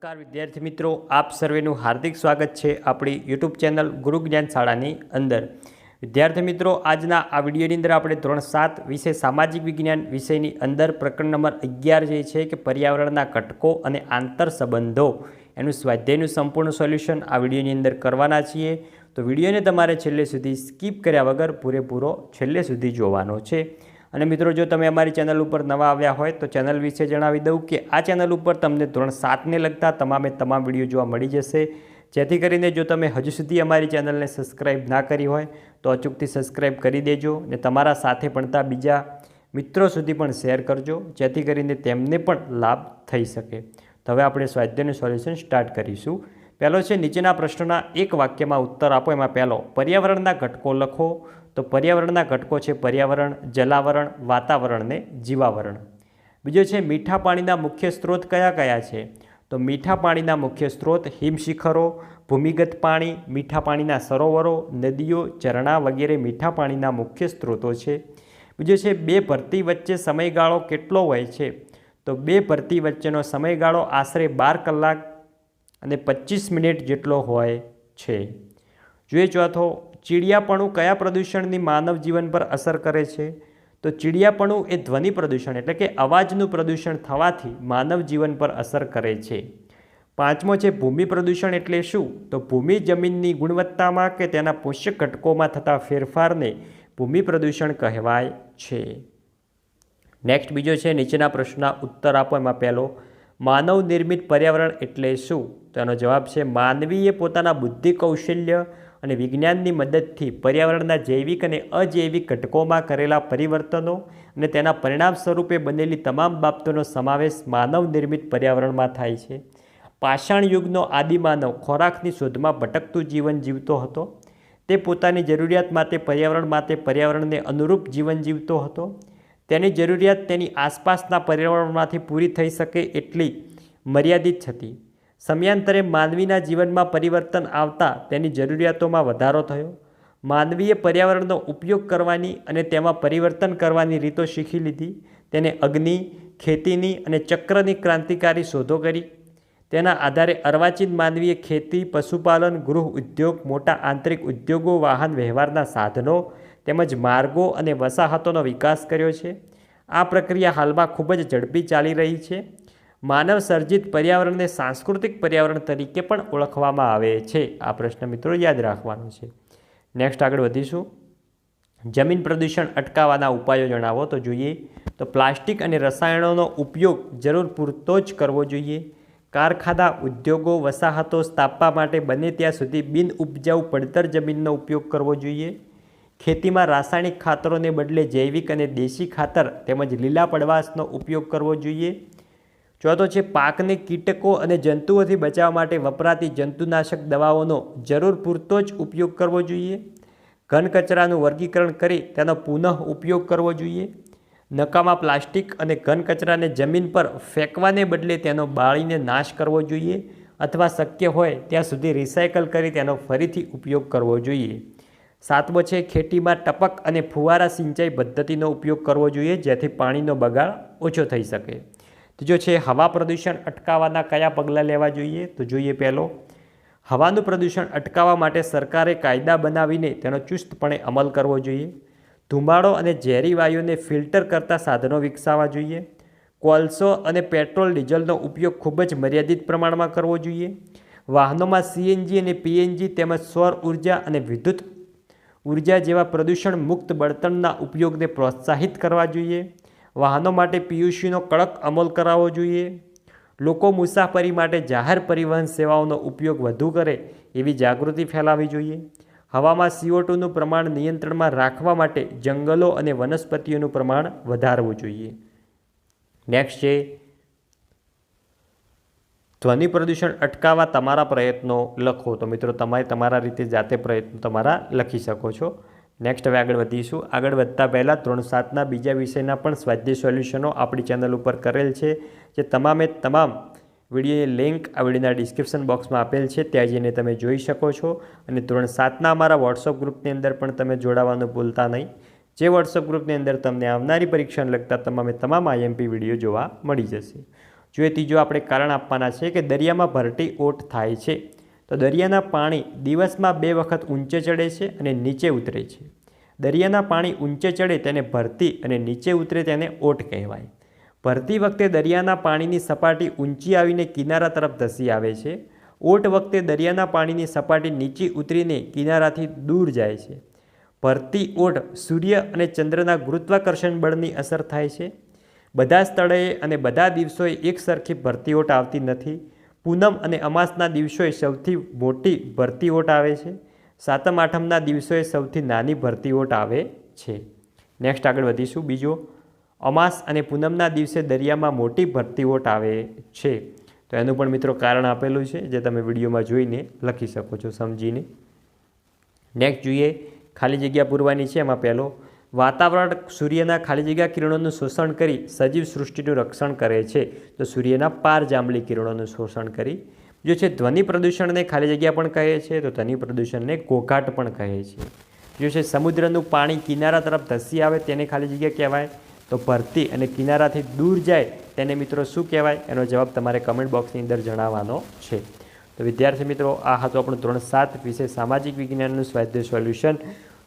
નમસ્કાર, વિદ્યાર્થી મિત્રો. આપ સર્વેનું હાર્દિક સ્વાગત છે આપણી યુટ્યુબ ચેનલ ગુરુ જ્ઞાન શાળાની અંદર. વિદ્યાર્થી મિત્રો, આજના આ વિડીયોની અંદર આપણે ધોરણ સાત વિષય સામાજિક વિજ્ઞાન વિષયની અંદર પ્રકરણ નંબર અગિયાર જે છે કે પર્યાવરણના ઘટકો અને આંતર સંબંધો, એનું સ્વાધ્યાયનું સંપૂર્ણ સોલ્યુશન આ વિડીયોની અંદર કરવાના છીએ. તો વિડીયોને તમારે છેલ્લે સુધી સ્કીપ કર્યા વગર પૂરેપૂરો છેલ્લે સુધી જોવાનો છે. અને મિત્રો, જો તમે અમારી ચેનલ ઉપર નવા આવ્યા હોય, તો ચેનલ વિશે જણાવી દઉં કે આ ચેનલ ઉપર તમને ધોરણ સાતને લગતા તમામે તમામ વીડિયો જોવા મળી જશે. જેથી કરીને જો તમે હજુ સુધી અમારી ચેનલને સબસ્ક્રાઈબ ના કરી હોય, તો અચૂકથી સબસ્ક્રાઈબ કરી દેજો અને તમારા સાથે ભણતા બીજા મિત્રો સુધી પણ શેર કરજો, જેથી કરીને તેમને પણ લાભ થઈ શકે. તો હવે આપણે સ્વાધ્યાયનું સોલ્યુશન સ્ટાર્ટ કરીશું. પહેલો છે, નીચેના પ્રશ્નોના એક વાક્યમાં ઉત્તર આપો. એમાં પહેલો, પર્યાવરણના ઘટકો લખો. તો પર્યાવરણના ઘટકો છે પર્યાવરણ, જલાવરણ, વાતાવરણ ને જીવાવરણ. બીજો છે મીઠા પાણીના મુખ્ય સ્ત્રોત કયા કયા છે? તો મીઠા પાણીના મુખ્ય સ્ત્રોત હિમશિખરો, ભૂમિગત પાણી, મીઠા પાણીના સરોવરો, નદીઓ, ઝરણા વગેરે મીઠા પાણીના મુખ્ય સ્ત્રોતો છે. બીજો છે બે ભરતી વચ્ચે સમયગાળો કેટલો હોય છે? તો બે ભરતી વચ્ચેનો સમયગાળો આશરે બાર કલાક અને પચીસ મિનિટ જેટલો હોય છે. જોઈએ ચોથો ચીડિયાપણું કયા પ્રદૂષણની માનવ જીવન પર અસર કરે છે? તો ચીડિયાપણું એ ધ્વનિ પ્રદૂષણ એટલે કે અવાજનું પ્રદૂષણ થવાથી માનવ જીવન પર અસર કરે છે. પાંચમો છે ભૂમિ પ્રદૂષણ એટલે શું? તો ભૂમિ જમીનની ગુણવત્તામાં કે તેના પોષક ઘટકોમાં થતા ફેરફારને ભૂમિ પ્રદૂષણ કહેવાય છે. નેક્સ્ટ બીજો છે નીચેના પ્રશ્નના ઉત્તર આપો એમાં પહેલો. માનવ નિર્મિત પર્યાવરણ એટલે શું? તો એનો જવાબ છે માનવીએ પોતાના બુદ્ધિ કૌશલ્ય અને વિજ્ઞાનની મદદથી પર્યાવરણના જૈવિક અને અજૈવિક ઘટકોમાં કરેલા પરિવર્તનો અને તેના પરિણામ સ્વરૂપે બનેલી તમામ બાબતોનો સમાવેશ માનવ નિર્મિત પર્યાવરણમાં થાય છે. પાષાણ યુગનો આદિમાનવ ખોરાકની શોધમાં ભટકતું જીવન જીવતો હતો. તે પોતાની જરૂરિયાત માટે પર્યાવરણ માટે પર્યાવરણને અનુરૂપ જીવન જીવતો હતો. તેની જરૂરિયાત તેની આસપાસના પર્યાવરણમાંથી પૂરી થઈ શકે એટલી મર્યાદિત હતી. સમયાંતરે માનવીના જીવનમાં પરિવર્તન આવતા તેની જરૂરિયાતોમાં વધારો થયો. માનવીએ પર્યાવરણનો ઉપયોગ કરવાની અને તેમાં પરિવર્તન કરવાની રીતો શીખી લીધી. તેને અગ્નિ, ખેતીની અને ચક્રની ક્રાંતિકારી શોધો કરી. તેના આધારે અર્વાચીન માનવીએ ખેતી, પશુપાલન, ગૃહ ઉદ્યોગ, મોટા આંતરિક ઉદ્યોગો, વાહન વ્યવહારના સાધનો તેમજ માર્ગો અને વસાહતોનો વિકાસ કર્યો છે. આ પ્રક્રિયા હાલમાં ખૂબ જ ઝડપી ચાલી રહી છે. માનવ સર્જિત પર્યાવરણને સાંસ્કૃતિક પર્યાવરણ તરીકે પણ ઓળખવામાં આવે છે. આ પ્રશ્ન મિત્રો યાદ રાખવાનો છે. નેક્સ્ટ આગળ વધીશું. જમીન પ્રદૂષણ અટકાવવાના ઉપાયો જણાવો તો જોઈએ. તો પ્લાસ્ટિક અને રસાયણોનો ઉપયોગ જરૂર પૂરતો જ કરવો જોઈએ. કારખાના ઉદ્યોગો વસાહતો સ્થાપવા માટે બને ત્યાં સુધી બિન ઉપજાઉ પડતર જમીનનો ઉપયોગ કરવો જોઈએ. ખેતીમાં રાસાયણિક ખાતરોને બદલે જૈવિક અને દેશી ખાતર તેમજ લીલા પડવાશનો ઉપયોગ કરવો જોઈએ. ચોથો છે પાકને કીટકો અને જંતુઓથી બચાવવા માટે વપરાતી જંતુનાશક દવાઓનો જરૂર પૂરતો જ ઉપયોગ કરવો જોઈએ. ઘન કચરાનું વર્ગીકરણ કરી તેનો પુનઃ ઉપયોગ કરવો જોઈએ. નકામા પ્લાસ્ટિક અને ઘન કચરાને જમીન પર ફેંકવાને બદલે તેનો બાળીને નાશ કરવો જોઈએ અથવા શક્ય હોય ત્યાં સુધી રિસાયકલ કરી તેનો ફરીથી ઉપયોગ કરવો જોઈએ. સાતમો છે ખેતીમાં ટપક અને ફુવારા સિંચાઈ પદ્ધતિનો ઉપયોગ કરવો જોઈએ જેથી પાણીનો બગાડ ઓછો થઈ શકે. ત્રીજો છે હવા પ્રદૂષણ અટકાવવાના કયા પગલાં લેવા જોઈએ? તો જોઈએ પહેલો, હવાનું પ્રદૂષણ અટકાવવા માટે સરકારે કાયદા બનાવીને તેનો ચુસ્તપણે અમલ કરવો જોઈએ. ધુમાડો અને ઝેરી વાયુને ફિલ્ટર કરતા સાધનો વિકસાવવા જોઈએ. કોલસો અને પેટ્રોલ ડીઝલનો ઉપયોગ ખૂબ જ મર્યાદિત પ્રમાણમાં કરવો જોઈએ. વાહનોમાં સીએનજી અને પીએનજી તેમજ સૌર ઊર્જા અને વિદ્યુત ઊર્જા જેવા પ્રદૂષણ મુક્ત બળતણના ઉપયોગને પ્રોત્સાહિત કરવા જોઈએ. વાહનો માટે પીયુસીનો કડક અમલ કરાવવો જોઈએ. લોકો મુસાફરી માટે જાહેર પરિવહન સેવાઓનો ઉપયોગ વધુ કરે એવી જાગૃતિ ફેલાવવી જોઈએ. હવામાં સીઓ ટુનું પ્રમાણ નિયંત્રણમાં રાખવા માટે જંગલો અને વનસ્પતિઓનું પ્રમાણ વધારવું જોઈએ. નેક્સ્ટ છે, ધ્વનિ પ્રદૂષણ અટકાવવા તમારા પ્રયત્નો લખો. તો મિત્રો, તમારે તમારા રીતે જાતે પ્રયત્નો તમારા લખી શકો છો. નેક્સ્ટ હવે આગળ વધીશું. આગળ વધતા પહેલાં ત્રણ સાતના બીજા વિષયના પણ સ્વાધ્યાય સોલ્યુશનો આપણી ચેનલ ઉપર કરેલ છે, જે તમામે તમામ વીડિયો લિંક આ વિડીયોના ડિસ્ક્રિપ્શન બોક્સમાં આપેલ છે, ત્યાં જઈને તમે જોઈ શકો છો. અને ધોરણ સાતના અમારા વોટ્સઅપ ગ્રુપની અંદર પણ તમે જોડાવાનું ભૂલતા નહીં. જે વોટ્સઅપ ગ્રુપની અંદર તમને આવનારી પરીક્ષાને લગતા તમામે તમામ આઈએમપી વીડિયો જોવા મળી જશે. જોઈએ ત્રીજો આપણે કારણ આપવાના છે કે દરિયામાં ભરતી ઓટ થાય છે. તો દરિયાના પાણી દિવસમાં બે વખત ઊંચે ચડે છે અને નીચે ઉતરે છે. દરિયાના પાણી ઊંચે ચડે તેને ભરતી અને નીચે ઉતરે તેને ઓટ કહેવાય. ભરતી વખતે દરિયાના પાણીની સપાટી ઊંચી આવીને કિનારા તરફ ધસી આવે છે. ઓટ વખતે દરિયાના પાણીની સપાટી નીચી ઉતરીને કિનારાથી દૂર જાય છે. ભરતી ઓટ સૂર્ય અને ચંદ્રના ગુરુત્વાકર્ષણ બળની અસર થાય છે. બધા સ્થળે અને બધા દિવસોએ એક સરખી ભરતી ઓટ આવતી નથી. પૂનમ અને અમાસના દિવસોએ સૌથી મોટી ભરતી ઓટ આવે છે. સાતમ, આઠમના દિવસોએ સૌથી નાની ભરતી ઓટ આવે છે. નેક્સ્ટ આગળ વધીશું. બીજો, અમાસ અને પૂનમના દિવસે દરિયામાં મોટી ભરતી ઓટ આવે છે. તો એનું પણ મિત્રો કારણ આપેલું છે, જે તમે વિડીયોમાં જોઈને લખી શકો છો, સમજીને. નેક્સ્ટ જોઈએ, ખાલી જગ્યા પૂરવાની છે, એમાં પહેલો વાતાવરણ સૂર્યના ખાલી જગ્યા કિરણોનું શોષણ કરી સજીવ સૃષ્ટિનું રક્ષણ કરે છે. તો સૂર્યના પાર જાંબલી કિરણોનું શોષણ કરી. જો છે ધ્વનિ પ્રદૂષણને ખાલી જગ્યા પણ કહે છે, તો ધ્વનિ પ્રદૂષણને ઘોઘાટ પણ કહે છે. જો છે સમુદ્રનું પાણી કિનારા તરફ ધસી આવે, તેને ખાલી જગ્યા કહેવાય. તો ભરતી અને કિનારાથી દૂર જાય, તેને મિત્રો શું કહેવાય? એનો જવાબ તમારે કમેન્ટ બોક્સની અંદર જણાવવાનો છે. તો વિદ્યાર્થી મિત્રો, આ હતો આપણું ધોરણ સાત વિશે સામાજિક વિજ્ઞાનનું સ્વાધ્યાય સોલ્યુશન